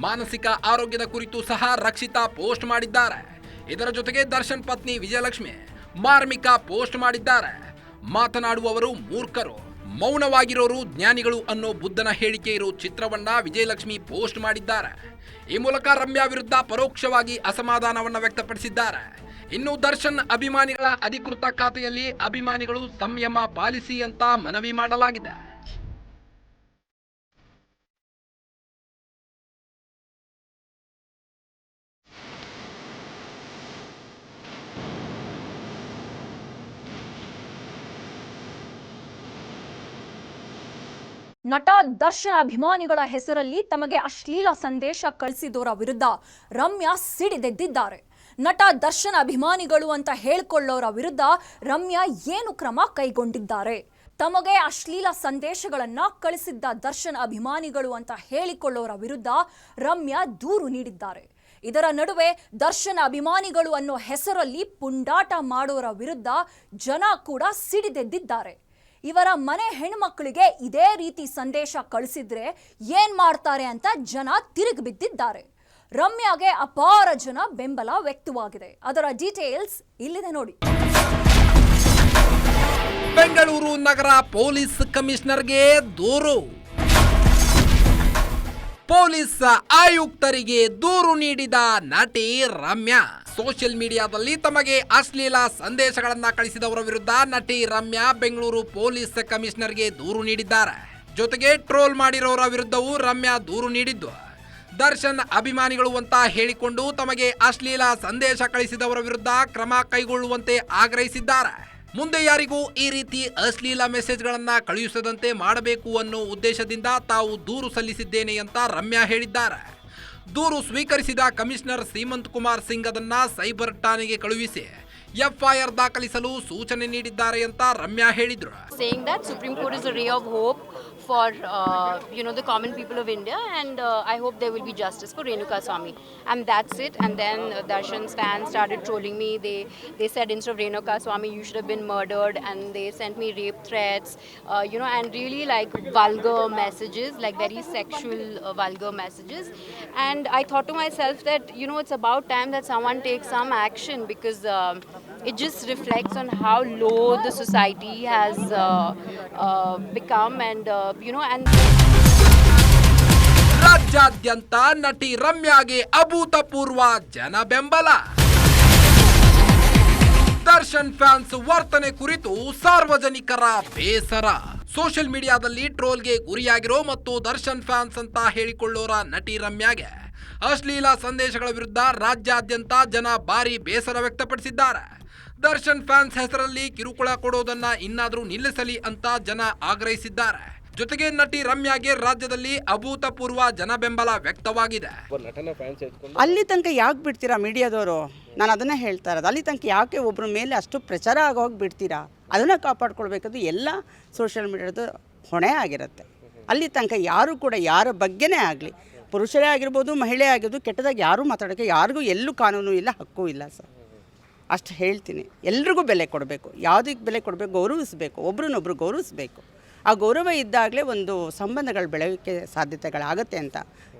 ಮಾನಸಿಕ ಆರೋಗ್ಯದ ಕುರಿತು ಸಹ ರಕ್ಷಿತಾ ಪೋಸ್ಟ್ ಮಾಡಿದ್ದಾರೆ. ಇದರ ಜೊತೆಗೆ ದರ್ಶನ್ ಪತ್ನಿ ವಿಜಯಲಕ್ಷ್ಮಿ ಮಾರ್ಮಿಕ ಪೋಸ್ಟ್ ಮಾಡಿದ್ದಾರೆ. ಮಾತನಾಡುವವರು ಮೂರ್ಖರು. ಮೌನವಾಗಿರೋರು ಜ್ಞಾನಿಗಳು ಅನ್ನೋ ಬುದ್ಧನ ಹೇಳಿಕೆ ಇರೋ ಚಿತ್ರವನ್ನ ವಿಜಯಲಕ್ಷ್ಮಿ ಪೋಸ್ಟ್ ಮಾಡಿದ್ದಾರೆ. ಈ ಮೂಲಕ ರಮ್ಯಾ ವಿರುದ್ಧ ಪರೋಕ್ಷವಾಗಿ ಅಸಮಾಧಾನವನ್ನು ವ್ಯಕ್ತಪಡಿಸಿದ್ದಾರೆ. ಇನ್ನು ದರ್ಶನ್ ಅಭಿಮಾನಿಗಳ ಅಧಿಕೃತ ಖಾತೆಯಲ್ಲಿ ಅಭಿಮಾನಿಗಳು ಸಂಯಮ ಪಾಲಿಸಿ ಅಂತ ಮನವಿ ಮಾಡಲಾಗಿದೆ. ನಟ ದರ್ಶನ್ ಅಭಿಮಾನಿಗಳ ಹೆಸರಲ್ಲಿ ತಮಗೆ ಅಶ್ಲೀಲ ಸಂದೇಶ ಕಳಿಸಿದವರ ವಿರುದ್ಧ ರಮ್ಯಾ ಸಿಡಿದೆದ್ದಿದ್ದಾರೆ. ನಟ ದರ್ಶನ್ ಅಭಿಮಾನಿಗಳು ಅಂತ ಹೇಳಿಕೊಳ್ಳೋರ ವಿರುದ್ಧ ರಮ್ಯಾ ಏನು ಕ್ರಮ ಕೈಗೊಂಡಿದ್ದಾರೆ? ತಮಗೆ ಅಶ್ಲೀಲ ಸಂದೇಶಗಳನ್ನು ಕಳಿಸಿದ್ದ ದರ್ಶನ್ ಅಭಿಮಾನಿಗಳು ಅಂತ ಹೇಳಿಕೊಳ್ಳೋರ ವಿರುದ್ಧ ರಮ್ಯಾ ದೂರು ನೀಡಿದ್ದಾರೆ. ಇದರ ನಡುವೆ ದರ್ಶನ್ ಅಭಿಮಾನಿಗಳು ಅನ್ನೋ ಹೆಸರಲ್ಲಿ ಪುಂಡಾಟ ಮಾಡೋರ ವಿರುದ್ಧ ಜನ ಕೂಡ ಸಿಡಿದೆದ್ದಿದ್ದಾರೆ. ಇವರ ಮನೆ ಹೆಣ್ಮಕ್ಳಿಗೆ ಇದೇ ರೀತಿ ಸಂದೇಶ ಕಳಿಸಿದ್ರೆ ಏನ್ ಮಾಡ್ತಾರೆ ಅಂತ ಜನ ತಿರುಗಿ ಬಿದ್ದಿದ್ದಾರೆ. ರಮ್ಯಾಗೆ ಅಪಾರ ಜನ ಬೆಂಬಲ ವ್ಯಕ್ತವಾಗಿದೆ. ಅದರ ಡೀಟೇಲ್ಸ್ ಇಲ್ಲಿದೆ ನೋಡಿ. ಬೆಂಗಳೂರು ನಗರ ಪೊಲೀಸ್ ಕಮಿಷನರ್ಗೆ ದೂರು. ಪೊಲೀಸ್ ಆಯುಕ್ತರಿಗೆ ದೂರು ನೀಡಿದ ನಟಿ ರಮ್ಯಾ. ಸೋಷಿಯಲ್ ಮೀಡಿಯಾದಲ್ಲಿ ತಮಗೆ ಅಶ್ಲೀಲ ಸಂದೇಶಗಳನ್ನು ಕಳಿಸಿದವರ ವಿರುದ್ಧ ನಟಿ ರಮ್ಯಾ ಬೆಂಗಳೂರು ಪೊಲೀಸ್ ಕಮಿಷನರ್ಗೆ ದೂರು ನೀಡಿದ್ದಾರೆ. ಜೊತೆಗೆ ಟ್ರೋಲ್ ಮಾಡಿರೋರ ವಿರುದ್ಧವೂ ರಮ್ಯಾ ದೂರು ನೀಡಿದ್ದು. ದರ್ಶನ್ ಅಭಿಮಾನಿಗಳು ಅಂತ ಹೇಳಿಕೊಂಡು ತಮಗೆ ಅಶ್ಲೀಲ ಸಂದೇಶ ಕಳಿಸಿದವರ ವಿರುದ್ಧ ಕ್ರಮ ಕೈಗೊಳ್ಳುವಂತೆ ಆಗ್ರಹಿಸಿದ್ದಾರೆ. ಮುಂದೆ ಯಾರಿಗೂ ಈ ರೀತಿ ಅಶ್ಲೀಲ ಮೆಸೇಜ್ಗಳನ್ನು ಕಳುಹಿಸದಂತೆ ಮಾಡಬೇಕು ಅನ್ನೋ ಉದ್ದೇಶದಿಂದ ತಾವು ದೂರು ಸಲ್ಲಿಸಿದ್ದೇನೆ ಅಂತ ರಮ್ಯಾ ಹೇಳಿದ್ದಾರೆ. ದೂರು ಸ್ವೀಕರಿಸಿದ ಕಮಿಷನರ್ ಸೀಮಂತ್ ಕುಮಾರ್ ಸಿಂಗ್ ಅದನ್ನ ಸೈಬರ್ ಠಾಣೆಗೆ ಕಳುಹಿಸಿ ಎಫ್ಐಆರ್ ದಾಖಲಿಸಲು ಸೂಚನೆ ನೀಡಿದ್ದಾರೆ ಅಂತ ರಮ್ಯಾ ಹೇಳಿದ್ರು. Saying that supreme court is a ray of hope for uh, you know the common people of India, and uh, I hope there will be justice for Renuka Swami. And that's it. And then uh, Darshan's fans started trolling me. They they said instead of Renuka Swami, you should have been murdered, and they sent me rape threats, uh, you know, and really like vulgar messages, like very sexual uh, vulgar messages. And I thought to myself that you know it's about time that someone takes some action because. Um, it just reflects on how low the society has uh, uh, become and uh, you know and ರಾಜ್ಯಾದ್ಯಂತ ನಟಿ ರಮ್ಯಾಗೆ ಅಭೂತಪೂರ್ವ ಜನ ಬೆಂಬಲ ದರ್ಶನ್ ಫ್ಯಾನ್ಸ್ ವರ್ತನೆ ಕುರಿತು ಸಾರ್ವಜನಿಕರ ಬೇಸರ. ಸೋಷಿಯಲ್ ಮೀಡಿಯಾದಲ್ಲಿ ಟ್ರೋಲ್ಗೆ ಗುರಿಯಾಗಿರೋ ಮತ್ತು ದರ್ಶನ್ ಫ್ಯಾನ್ಸ್ ಅಂತ ಹೇಳಿಕೊಳ್ಳೋರ ನಟಿ ರಮ್ಯಾಗೆ ಅಶ್ಲೀಲ ಸಂದೇಶಗಳ ವಿರುದ್ಧ ರಾಜ್ಯಾದ್ಯಂತ ಜನ ಭಾರಿ ಬೇಸರ ವ್ಯಕ್ತಪಡಿಸಿದ್ದಾರೆ. ದರ್ಶನ್ ಫ್ಯಾನ್ಸ್ ಹೆಸರಲ್ಲಿ ಕಿರುಕುಳ ಕೊಡೋದನ್ನ ಇನ್ನಾದರೂ ನಿಲ್ಲಿಸಲಿ ಅಂತ ಜನ ಆಗ್ರಹಿಸಿದ್ದಾರೆ. ಜೊತೆಗೆ ನಟಿ ರಮ್ಯಾಗೆ ರಾಜ್ಯದಲ್ಲಿ ಅಭೂತಪೂರ್ವ ಜನ ಬೆಂಬಲ ವ್ಯಕ್ತವಾಗಿದೆ. ಅಲ್ಲಿ ತನಕ ಯಾಕೆ ಬಿಡ್ತೀರಾ ಮೀಡಿಯಾದವರು? ನಾನು ಅದನ್ನ ಹೇಳ್ತಾ ಇರೋದು. ಅಲ್ಲಿ ತನಕ ಯಾಕೆ ಒಬ್ಬರ ಮೇಲೆ ಅಷ್ಟು ಪ್ರಚಾರ ಆಗೋಗಿ ಬಿಡ್ತೀರಾ ಅದನ್ನ ಕಾಪಾಡ್ಕೊಳ್ಬೇಕದು ಎಲ್ಲ ಸೋಷಿಯಲ್ ಮೀಡಿಯಾದ ಹೊಣೆ ಆಗಿರುತ್ತೆ. ಅಲ್ಲಿ ತನಕ ಯಾರು ಕೂಡ ಯಾರ ಬಗ್ಗೆನೇ ಆಗಲಿ. ಪುರುಷರೇ ಆಗಿರ್ಬೋದು, ಮಹಿಳೆ ಆಗಿರ್ಬೋದು, ಕೆಟ್ಟದಾಗಿ ಯಾರೂ ಮಾತಾಡೋಕ್ಕೆ ಯಾರಿಗೂ ಎಲ್ಲೂ ಕಾನೂನು ಇಲ್ಲ, ಹಕ್ಕು ಇಲ್ಲ ಸರ್. ಅಷ್ಟು ಹೇಳ್ತೀನಿ. ಎಲ್ರಿಗೂ ಬೆಲೆ ಕೊಡಬೇಕು. ಯಾವುದಕ್ಕೆ ಬೆಲೆ ಕೊಡಬೇಕು? ಗೌರವಿಸಬೇಕು. ಒಬ್ರನ್ನೊಬ್ರು ಗೌರವಿಸಬೇಕು. ಆ ಗೌರವ ಇದ್ದಾಗಲೇ ಒಂದು ಸಂಬಂಧಗಳು ಬೆಳೆಯೋಕ್ಕೆ ಸಾಧ್ಯತೆಗಳಾಗುತ್ತೆ ಅಂತ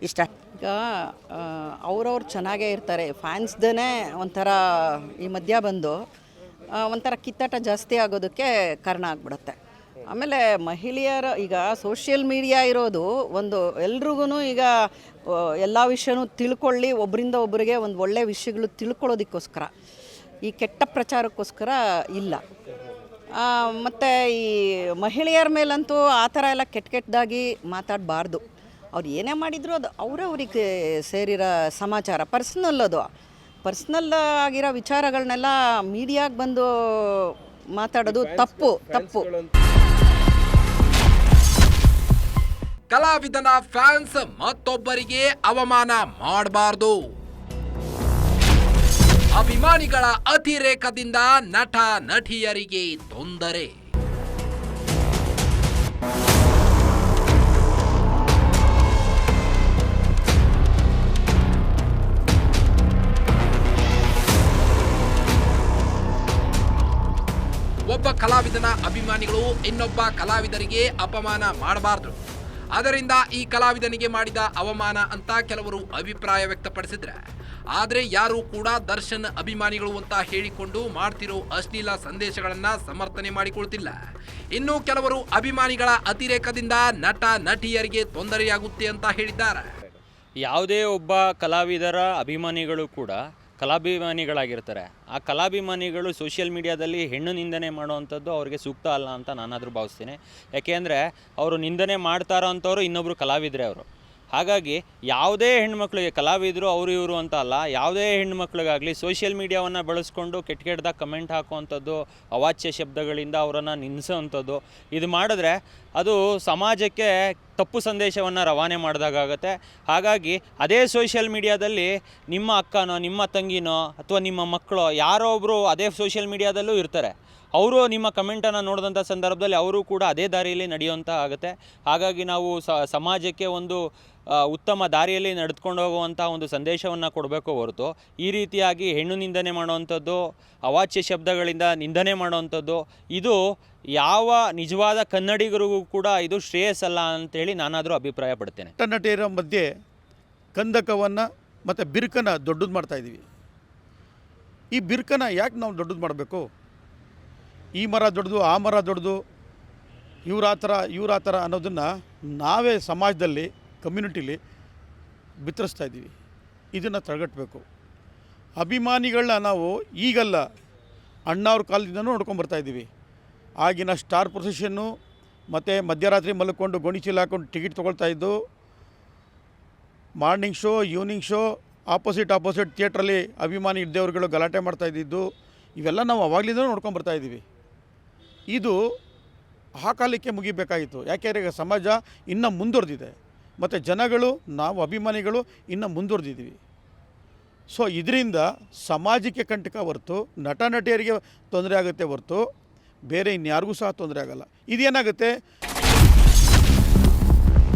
ಇಷ್ಟ. ಈಗ ಅವ್ರವ್ರು ಚೆನ್ನಾಗೇ ಇರ್ತಾರೆ. ಫ್ಯಾನ್ಸ್ದೇ ಒಂಥರ ಈ ಮಧ್ಯ ಬಂದು ಒಂಥರ ಕಿತ್ತಾಟ ಜಾಸ್ತಿ ಆಗೋದಕ್ಕೆ ಕಾರಣ ಆಗ್ಬಿಡುತ್ತೆ. ಆಮೇಲೆ ಮಹಿಳೆಯರ, ಈಗ ಸೋಷಿಯಲ್ ಮೀಡಿಯಾ ಇರೋದು ಒಂದು ಎಲ್ರಿಗೂ ಈಗ ಎಲ್ಲ ವಿಷಯನೂ ತಿಳ್ಕೊಳ್ಳಿ ಒಬ್ಬರಿಂದ ಒಬ್ಬರಿಗೆ ಒಂದು ಒಳ್ಳೆಯ ವಿಷಯಗಳು ತಿಳ್ಕೊಳ್ಳೋದಕ್ಕೋಸ್ಕರ. ಈ ಕೆಟ್ಟ ಪ್ರಚಾರಕ್ಕೋಸ್ಕರ ಇಲ್ಲ. ಮತ್ತು ಈ ಮಹಿಳೆಯರ ಮೇಲಂತೂ ಆ ಥರ ಎಲ್ಲ ಕೆಟ್ಟ ಕೆಟ್ಟದಾಗಿ ಮಾತಾಡಬಾರ್ದು. ಅವ್ರು ಏನೇ ಮಾಡಿದರೂ ಅದು ಅವರವ್ರಿಗೆ ಸೇರಿರೋ ಸಮಾಚಾರ ಪರ್ಸ್ನಲ್ ಅದು. ಪರ್ಸ್ನಲ್ ಆಗಿರೋ ವಿಚಾರಗಳನ್ನೆಲ್ಲ ಮೀಡಿಯಾಗೆ ಬಂದು ಮಾತಾಡೋದು ತಪ್ಪು ತಪ್ಪು. ಕಲಾವಿದನ ಫ್ಯಾನ್ಸ್ ಮತ್ತೊಬ್ಬರಿಗೆ ಅವಮಾನ ಮಾಡಬಾರ್ದು. ಅಭಿಮಾನಿಗಳ ಅತಿರೇಕದಿಂದ ನಟ, ನಟಿಯರಿಗೆ ತೊಂದರೆ. ಒಬ್ಬ ಕಲಾವಿದನ ಅಭಿಮಾನಿಗಳು ಇನ್ನೊಬ್ಬ ಕಲಾವಿದರಿಗೆ ಅಪಮಾನ ಮಾಡಬಾರ್ದು. ಅದರಿಂದ ಈ ಕಲಾವಿದನಿಗೆ ಮಾಡಿದ ಅವಮಾನ ಅಂತ ಕೆಲವರು ಅಭಿಪ್ರಾಯ ವ್ಯಕ್ತಪಡಿಸಿದ್ರೆ. ಆದ್ರೆ ಯಾರು ಕೂಡ ದರ್ಶನ್ ಅಭಿಮಾನಿಗಳು ಅಂತ ಹೇಳಿಕೊಂಡು ಮಾಡ್ತಿರೋ ಅಶ್ಲೀಲ ಸಂದೇಶಗಳನ್ನ ಸಮರ್ಥನೆ ಮಾಡಿಕೊಳ್ತಿಲ್ಲ. ಇನ್ನು ಕೆಲವರು ಅಭಿಮಾನಿಗಳ ಅತಿರೇಕದಿಂದ ನಟ, ನಟಿಯರಿಗೆ ತೊಂದರೆಯಾಗುತ್ತೆ ಅಂತ ಹೇಳಿದ್ದಾರೆ. ಯಾವುದೇ ಒಬ್ಬ ಕಲಾವಿದರ ಅಭಿಮಾನಿಗಳು ಕೂಡ ಕಲಾಭಿಮಾನಿಗಳಾಗಿರ್ತಾರೆ. ಆ ಕಲಾಭಿಮಾನಿಗಳು ಸೋಷಿಯಲ್ ಮೀಡಿಯಾದಲ್ಲಿ ಹೆಣ್ಣು ನಿಂದನೆ ಮಾಡುವಂಥದ್ದು ಅವ್ರಿಗೆ ಸೂಕ್ತ ಅಲ್ಲ ಅಂತ ನಾನಾದರೂ ಭಾವಿಸ್ತೀನಿ. ಯಾಕೆಂದರೆ ಅವರು ನಿಂದನೆ ಮಾಡ್ತಾರೋ ಅಂಥವ್ರು ಇನ್ನೊಬ್ಬರು ಕಲಾವಿದರೆ ಅವರು. ಹಾಗಾಗಿ ಯಾವುದೇ ಹೆಣ್ಮಕ್ಳಿಗೆ, ಕಲಾವಿದರು ಅವರು ಇವರು ಅಂತ ಅಲ್ಲ, ಯಾವುದೇ ಹೆಣ್ಮಕ್ಳಿಗಾಗಲಿ ಸೋಷಿಯಲ್ ಮೀಡಿಯಾವನ್ನು ಬಳಸ್ಕೊಂಡು ಕೆಟ್ಟ ಕೆಟ್ಟದಾಗ ಕಮೆಂಟ್ ಹಾಕುವಂಥದ್ದು, ಅವಾಚ್ಯ ಶಬ್ದಗಳಿಂದ ಅವರನ್ನು ನಿಲ್ಲಿಸೋವಂಥದ್ದು ಇದು ಮಾಡಿದ್ರೆ ಅದು ಸಮಾಜಕ್ಕೆ ತಪ್ಪು ಸಂದೇಶವನ್ನು ರವಾನೆ ಮಾಡಿದಾಗತ್ತೆ ಹಾಗಾಗಿ ಅದೇ ಸೋಷಿಯಲ್ ಮೀಡಿಯಾದಲ್ಲಿ ನಿಮ್ಮ ಅಕ್ಕನೋ, ನಿಮ್ಮ ತಂಗಿನೋ ಅಥವಾ ನಿಮ್ಮ ಮಕ್ಕಳು, ಯಾರೋ ಒಬ್ಬರು ಅದೇ ಸೋಷಿಯಲ್ ಮೀಡಿಯಾದಲ್ಲೂ ಇರ್ತಾರೆ. ಅವರು ನಿಮ್ಮ ಕಮೆಂಟನ್ನು ನೋಡಿದಂಥ ಸಂದರ್ಭದಲ್ಲಿ ಅವರು ಕೂಡ ಅದೇ ದಾರಿಯಲ್ಲಿ ನಡೆಯುವಂಥ ಆಗುತ್ತೆ. ಹಾಗಾಗಿ ನಾವು ಸಮಾಜಕ್ಕೆ ಒಂದು ಉತ್ತಮ ದಾರಿಯಲ್ಲಿ ನಡೆದುಕೊಂಡು ಹೋಗುವಂಥ ಒಂದು ಸಂದೇಶವನ್ನು ಕೊಡಬೇಕು ಹೊರತು. ಈ ರೀತಿಯಾಗಿ ಹೆಣ್ಣು ನಿಂದನೆ ಮಾಡುವಂಥದ್ದು, ಅವಾಚ್ಯ ಶಬ್ದಗಳಿಂದ ನಿಂದನೆ ಮಾಡುವಂಥದ್ದು, ಇದು ಯಾವ ನಿಜವಾದ ಕನ್ನಡಿಗರಿಗೂ ಕೂಡ ಇದು ಶ್ರೇಯಸ್ಸಲ್ಲ ಅಂತೇಳಿ ನಾನಾದರೂ ಅಭಿಪ್ರಾಯ ಪಡ್ತೇನೆ ನಟನಟಿಯರ ಮಧ್ಯೆ ಕಂದಕವನ್ನು ಮತ್ತು ಬಿರುಕನ್ನು ದೊಡ್ಡದು ಮಾಡ್ತಾಯಿದ್ದೀವಿ ಈ ಬಿರುಕನ ಯಾಕೆ ನಾವು ದೊಡ್ಡದು ಮಾಡಬೇಕು? ಈ ಮರ ದೊಡ್ಡದು, ಆ ಮರ ದೊಡ್ಡದು, ಇವ್ರ ಆ ಥರ, ಇವ್ರ ಆ ಥರ ಅನ್ನೋದನ್ನು ನಾವೇ ಸಮಾಜದಲ್ಲಿ ಕಮ್ಯುನಿಟಿಲಿ ಬಿತ್ತರಿಸ್ತಾ ಇದ್ದೀವಿ. ಇದನ್ನು ತಡೆಗಟ್ಟಬೇಕು. ಅಭಿಮಾನಿಗಳನ್ನ ನಾವು ಈಗಲ್ಲ ಅಣ್ಣವ್ರ ಕಾಲದಿಂದನೂ ನೋಡ್ಕೊಂಡು ಇದ್ದೀವಿ. ಆಗಿನ ಸ್ಟಾರ್ ಪ್ರೊಸೆಷನ್ನು ಮತ್ತು ಮಧ್ಯರಾತ್ರಿ ಮಲ್ಕೊಂಡು ಗೋಣಿಚೀಲ ಹಾಕೊಂಡು ಟಿಕೆಟ್ ತೊಗೊಳ್ತಾ ಇದ್ದು, morning show, evening show, opposite opposite ಥಿಯೇಟ್ರಲ್ಲಿ ಅಭಿಮಾನಿ ದೇವರುಗಳು ಗಲಾಟೆ ಮಾಡ್ತಾ ಇದ್ದಿದ್ದು, ಇವೆಲ್ಲ ನಾವು ಅವಾಗಲಿಂದ ನೋಡ್ಕೊಂಡು ಬರ್ತಾ ಇದ್ದೀವಿ. ಇದು ಆ ಕಾಲಕ್ಕೆ ಮುಗಿಬೇಕಾಗಿತ್ತು. ಯಾಕೆಂದರೆ ಈಗ ಸಮಾಜ ಇನ್ನೂ ಮುಂದುವರೆದಿದೆ. ಮತ್ತು ಜನಗಳು, ನಾವು ಅಭಿಮಾನಿಗಳು ಇನ್ನು ಮುಂದುವರೆದಿದ್ದೀವಿ. ಸೊ ಇದರಿಂದ ಸಮಾಜಕ್ಕೆ ಕಂಟಕ ಹೊರತು ನಟ ನಟಿಯರಿಗೆ ತೊಂದರೆ ಆಗುತ್ತೆ ಹೊರತು, ಬೇರೆ ಇನ್ಯಾರಿಗೂ ಸಹ ತೊಂದರೆ ಆಗಲ್ಲ. ಇದೇನಾಗುತ್ತೆ?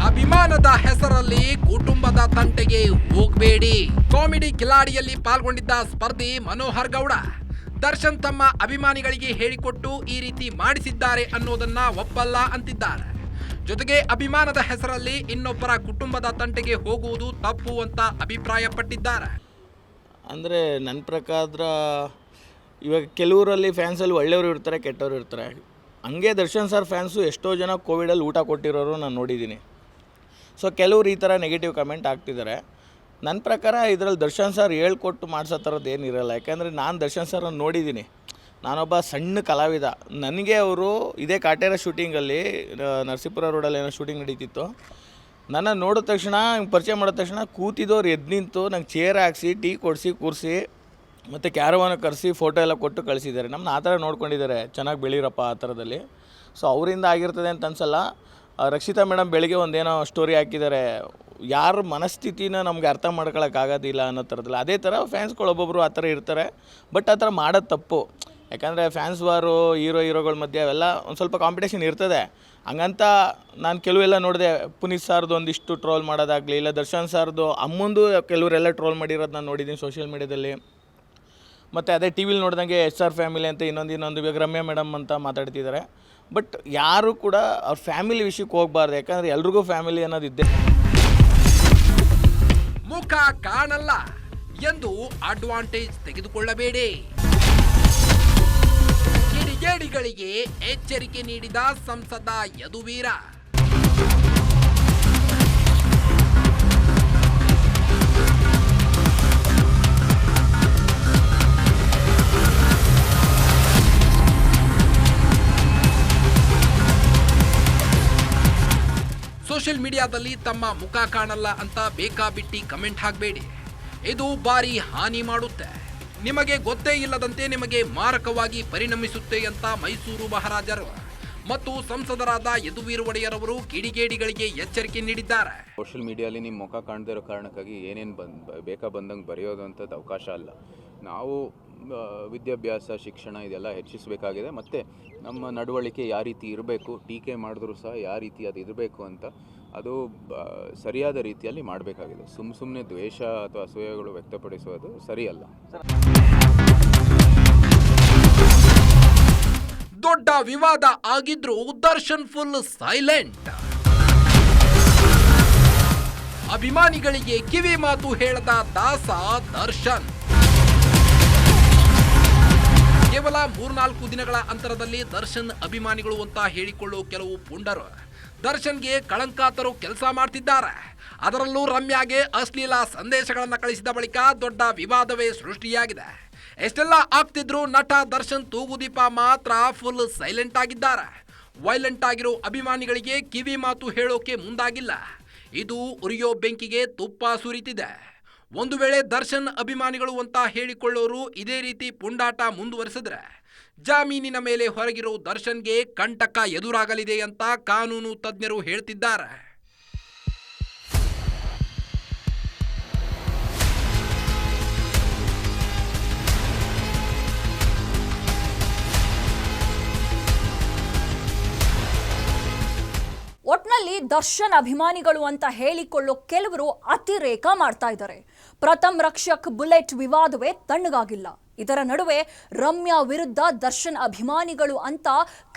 ಅಭಿಮಾನದ ಹೆಸರಲ್ಲಿ ಕುಟುಂಬದ ತಂಟೆಗೆ ಹೋಗಬೇಡಿ. ಕಾಮಿಡಿ ಕಿಲಾಡಿಯಲ್ಲಿ ಪಾಲ್ಗೊಂಡಿದ್ದ ಸ್ಪರ್ಧಿ ಮನೋಹರ್ ಗೌಡ. ದರ್ಶನ್ ತಮ್ಮ ಅಭಿಮಾನಿಗಳಿಗೆ ಹೇಳಿಕೊಟ್ಟು ಈ ರೀತಿ ಮಾಡಿಸಿದ್ದಾರೆ ಅನ್ನೋದನ್ನ ಒಪ್ಪಲ್ಲ ಅಂತಿದ್ದಾರೆ. ಜೊತೆಗೆ ಅಭಿಮಾನದ ಹೆಸರಲ್ಲಿ ಇನ್ನೊಬ್ಬರ ಕುಟುಂಬದ ತಂಟೆಗೆ ಹೋಗುವುದು ತಪ್ಪು ಅಂತ ಅಭಿಪ್ರಾಯಪಟ್ಟಿದ್ದಾರೆ. ಅಂದರೆ ನನ್ನ ಪ್ರಕಾರ ಇವಾಗ ಕೆಲವರಲ್ಲಿ ಫ್ಯಾನ್ಸಲ್ಲಿ ಒಳ್ಳೆಯವರು ಇರ್ತಾರೆ, ಕೆಟ್ಟವರು ಇರ್ತಾರೆ. ಹಂಗೆ ದರ್ಶನ್ ಸರ್ ಫ್ಯಾನ್ಸು ಎಷ್ಟೋ ಜನ ಕೋವಿಡಲ್ಲಿ ಊಟ ಕೊಟ್ಟಿರೋರು ನಾನು ನೋಡಿದ್ದೀನಿ. ಸೊ ಕೆಲವರು ಈ ಥರ ನೆಗೆಟಿವ್ ಕಮೆಂಟ್ ಆಗ್ತಿದ್ದಾರೆ ನನ್ನ ಪ್ರಕಾರ ಇದರಲ್ಲಿ ದರ್ಶನ್ ಸರ್ ಹೇಳ್ಕೊಟ್ಟು ಮಾಡಿಸೋ ಥರದ್ದು ಏನಿರಲ್ಲ. ಯಾಕೆಂದರೆ ನಾನು ದರ್ಶನ್ ಸರ್ನ ನೋಡಿದ್ದೀನಿ. ನಾನೊಬ್ಬ ಸಣ್ಣ ಕಲಾವಿದ. ನನಗೆ ಅವರು ಇದೇ ಕಾಟೇರ ಶೂಟಿಂಗಲ್ಲಿ ನರಸೀಪುರ ರೋಡಲ್ಲಿ ಏನೋ ಶೂಟಿಂಗ್ ನಡೀತಿತ್ತು. ನನ್ನ ನೋಡಿದ ತಕ್ಷಣ ಪರಿಚಯ ಮಾಡಿದ ತಕ್ಷಣ ಕೂತಿದ್ದವ್ರು ಎದ್ದು ನಿಂತು ನಂಗೆ ಚೇರ್ ಹಾಕ್ಸಿ, ಟೀ ಕೊಡಿಸಿ, ಕೂರಿಸಿ, ಮತ್ತು ಕ್ಯಾರವನ್ನು ಕರೆಸಿ ಫೋಟೋ ಎಲ್ಲ ಕೊಟ್ಟು ಕಳಿಸಿದ್ದಾರೆ. ನಮ್ಮನ್ನ ಆ ಥರ ನೋಡ್ಕೊಂಡಿದ್ದಾರೆ, ಚೆನ್ನಾಗಿ ಬೆಳೀರಪ್ಪ ಆ ಥರದಲ್ಲಿ. ಸೊ ಅವರಿಂದ ಆಗಿರ್ತದೆ ಅಂತ ಅನ್ಸಲ್ಲ. ರಕ್ಷಿತಾ ಮೇಡಮ್ ಬೆಳಿಗ್ಗೆ ಒಂದೇನೋ ಸ್ಟೋರಿ ಹಾಕಿದ್ದಾರೆ. ಯಾರ ಮನಸ್ಥಿತಿನ ನಮ್ಗೆ ಅರ್ಥ ಮಾಡ್ಕೊಳಕ್ಕಾಗೋದಿಲ್ಲ ಅನ್ನೋ ಥರದಲ್ಲಿ. ಅದೇ ಥರ ಫ್ಯಾನ್ಸ್ಗಳು ಒಬ್ಬೊಬ್ಬರು ಆ ಥರ ಇರ್ತಾರೆ. ಬಟ್ ಆ ಥರ ಮಾಡೋದು ತಪ್ಪು. ಯಾಕಂದರೆ ಫ್ಯಾನ್ಸ್ ವಾರು ಹೀರೋ ಹೀರೋಗಳ ಮಧ್ಯೆ ಅವೆಲ್ಲ ಒಂದು ಸ್ವಲ್ಪ ಕಾಂಪಿಟೇಷನ್ ಇರ್ತದೆ. ಹಂಗಂತ ನಾನು ಕೆಲವೆಲ್ಲ ನೋಡಿದೆ, ಪುನೀತ್ ಸಾರ್ದು ಒಂದಿಷ್ಟು ಟ್ರೋಲ್ ಮಾಡೋದಾಗಲಿ, ಇಲ್ಲ ದರ್ಶನ್ ಸಾರ್ದು, ಅಮ್ಮಂದು ಕೆಲವರೆಲ್ಲ ಟ್ರೋಲ್ ಮಾಡಿರೋದು ನಾನು ನೋಡಿದ್ದೀನಿ ಸೋಷಿಯಲ್ ಮೀಡ್ಯಾದಲ್ಲಿ ಮತ್ತು ಅದೇ ಟಿ ವಿಲಿ ನೋಡ್ದಂಗೆ ಎಸ್ ಆರ್ ಫ್ಯಾಮಿಲಿ ಅಂತ ಇನ್ನೊಂದು ಇನ್ನೊಂದು ಇವಾಗ ರಮ್ಯಾ ಮೇಡಮ್ ಅಂತ ಮಾತಾಡ್ತಿದ್ದಾರೆ ಬಟ್ ಯಾರು ಕೂಡ ಅವ್ರ ಫ್ಯಾಮಿಲಿ ವಿಷಯಕ್ಕೆ ಹೋಗಬಾರ್ದು, ಯಾಕಂದರೆ ಎಲ್ರಿಗೂ ಫ್ಯಾಮಿಲಿ ಅನ್ನೋದು ಇದ್ದೆ. ಮುಖ ಕಾಣಲ್ಲ ಎಂದು ಅಡ್ವಾಂಟೇಜ್ ತೆಗೆದುಕೊಳ್ಳಬೇಡಿ. ಕಿಡಿ ಎಚ್ಚರಿಕೆ ನೀಡಿದ ಸಂಸದ ಯದುವೀರ. ಸೋಷಿಯಲ್ ಮೀಡಿಯಾದಲ್ಲಿ ತಮ್ಮ ಮುಖ ಕಾಣಲ್ಲ ಅಂತ ಬೇಕಾಬಿಟ್ಟಿ ಕಮೆಂಟ್ ಹಾಕಬೇಡಿ. ಇದು ಭಾರಿ ಹಾನಿ ಮಾಡುತ್ತೆ. ನಿಮಗೆ ಗೊತ್ತೇ ಇಲ್ಲದಂತೆ ನಿಮಗೆ ಮಾರಕವಾಗಿ ಪರಿಣಮಿಸುತ್ತೆ ಅಂತ ಮೈಸೂರು ಮಹಾರಾಜರು. ಮತ್ತು ಸಂಸದರಾದ ಯದುವೀರ್ ಒಡೆಯರ್ ಅವರು ಕಿಡಿಗೇಡಿಗಳಿಗೆ ಎಚ್ಚರಿಕೆ ನೀಡಿದ್ದಾರೆ. ಸೋಷಿಯಲ್ ಮೀಡಿಯಲ್ಲಿ ನಿಮ್ಮ ಮುಖ ಕಾಣದೇ ಕಾರಣಕ್ಕಾಗಿ ಏನೇನು ಬಂದು ಬೇಕಾ ಬಂದಂಗೆ ಬರೆಯೋದು ಅಂಥದ್ದು ಅವಕಾಶ ಅಲ್ಲ. ನಾವು ವಿದ್ಯಾಭ್ಯಾಸ, ಶಿಕ್ಷಣ ಇದೆಲ್ಲ ಹೆಚ್ಚಿಸಬೇಕಾಗಿದೆ. ಮತ್ತು ನಮ್ಮ ನಡವಳಿಕೆ ಯಾವ ರೀತಿ ಇರಬೇಕು, ಟೀಕೆ ಮಾಡಿದ್ರೂ ಸಹ ಯಾವ ರೀತಿ ಅದು ಇರಬೇಕು ಅಂತ ಅದು ಸರಿಯಾದ ರೀತಿಯಲ್ಲಿ ಮಾಡಬೇಕಾಗಿದೆ. ಸುಮ್ಮ ಸುಮ್ಮನೆ ದ್ವೇಷ ಅಥವಾ ಅಸೂಯೆಗಳು ವ್ಯಕ್ತಪಡಿಸೋದು ಸರಿಯಲ್ಲ. ದೊಡ್ಡ ವಿವಾದ ಆಗಿದ್ರು ದರ್ಶನ್ ಫುಲ್ ಸೈಲೆಂಟ್. ಅಭಿಮಾನಿಗಳಿಗೆ ಕಿವಿ ಮಾತು ಹೇಳದ ದಾಸ ದರ್ಶನ್. ಕೇವಲ ಮೂರ್ನಾಲ್ಕು ದಿನಗಳ ಅಂತರದಲ್ಲಿ ದರ್ಶನ್ ಅಭಿಮಾನಿಗಳು ಅಂತ ಹೇಳಿಕೊಳ್ಳುವ ಕೆಲವು ಪುಂಡರು. ದರ್ಶನ್ಗೆ ಕಳಂಕ ತರೋ ಕೆಲಸ ಮಾಡ್ತಿದ್ದಾರೆ. ಅದರಲ್ಲೂ ರಮ್ಯಾಗೆ ಅಶ್ಲೀಲ ಸಂದೇಶಗಳನ್ನು ಕಳಿಸಿದ ಬಳಿಕ ದೊಡ್ಡ ವಿವಾದವೇ ಸೃಷ್ಟಿಯಾಗಿದೆ. ಎಷ್ಟೆಲ್ಲ ಆಗ್ತಿದ್ರು ನಟ ದರ್ಶನ್ ತೂಗುದೀಪ ಮಾತ್ರ ಫುಲ್ ಸೈಲೆಂಟ್ ಆಗಿದ್ದಾರೆ. ವೈಲೆಂಟ್ ಆಗಿರೋ ಅಭಿಮಾನಿಗಳಿಗೆ ಕಿವಿ ಮಾತು ಹೇಳೋಕೆ ಮುಂದಾಗಿಲ್ಲ. ಇದು ಉರಿಯೋ ಬೆಂಕಿಗೆ ತುಪ್ಪ ಸುರಿತಿದೆ. ಒಂದು ವೇಳೆ ದರ್ಶನ್ ಅಭಿಮಾನಿಗಳು ಅಂತ ಹೇಳಿಕೊಳ್ಳೋರು ಇದೇ ರೀತಿ ಪುಂಡಾಟ ಮುಂದುವರೆಸಿದ್ರೆ ಜಾಮೀನಿನ ಮೇಲೆ ಹೊರಗಿರೋ ದರ್ಶನ್ಗೆ ಕಂಟಕ ಎದುರಾಗಲಿದೆ ಅಂತ ಕಾನೂನು ತಜ್ಞರು ಹೇಳ್ತಿದ್ದಾರೆ. ಒಟ್ನಲ್ಲಿ ದರ್ಶನ್ ಅಭಿಮಾನಿಗಳು ಅಂತ ಹೇಳಿಕೊಳ್ಳೋ ಕೆಲವರು ಅತಿರೇಕ ಮಾಡ್ತಾ ಇದ್ದಾರೆ. ಪ್ರಥಮ್ ರಕ್ಷಕ್ ಬುಲೆಟ್ ವಿವಾದವೇ ತಣ್ಣಗಾಗಿಲ್ಲ. ಇದರ ನಡುವೆ ರಮ್ಯಾ ವಿರುದ್ಧ ದರ್ಶನ್ ಅಭಿಮಾನಿಗಳು ಅಂತ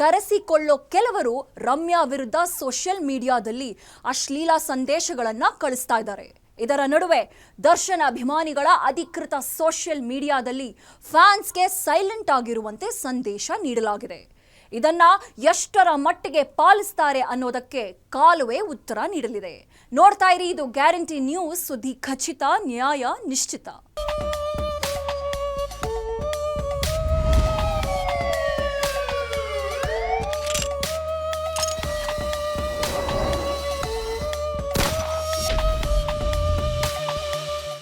ಕರೆಸಿಕೊಳ್ಳೋ ಕೆಲವರು ರಮ್ಯಾ ವಿರುದ್ಧ ಸೋಷಿಯಲ್ ಮೀಡಿಯಾದಲ್ಲಿ ಅಶ್ಲೀಲ ಸಂದೇಶಗಳನ್ನು ಕಳಿಸ್ತಾ ಇದ್ದಾರೆ. ಇದರ ನಡುವೆ ದರ್ಶನ್ ಅಭಿಮಾನಿಗಳ ಅಧಿಕೃತ ಸೋಷಿಯಲ್ ಮೀಡಿಯಾದಲ್ಲಿ ಫ್ಯಾನ್ಸ್ಗೆ ಸೈಲೆಂಟ್ ಆಗಿರುವಂತೆ ಸಂದೇಶ ನೀಡಲಾಗಿದೆ. ಇದನ್ನ ಎಷ್ಟರ ಮಟ್ಟಿಗೆ ಪಾಲಿಸ್ತಾರೆ ಅನ್ನೋದಕ್ಕೆ ಕಾಲುವೆ ಉತ್ತರ ನೀಡಲಿದೆ. ನೋಡ್ತಾ ಇರಿ, ಇದು ಗ್ಯಾರಂಟಿ ನ್ಯೂಸ್ ಸುದ್ದಿ ಖಚಿತ, ನ್ಯಾಯ ನಿಶ್ಚಿತ.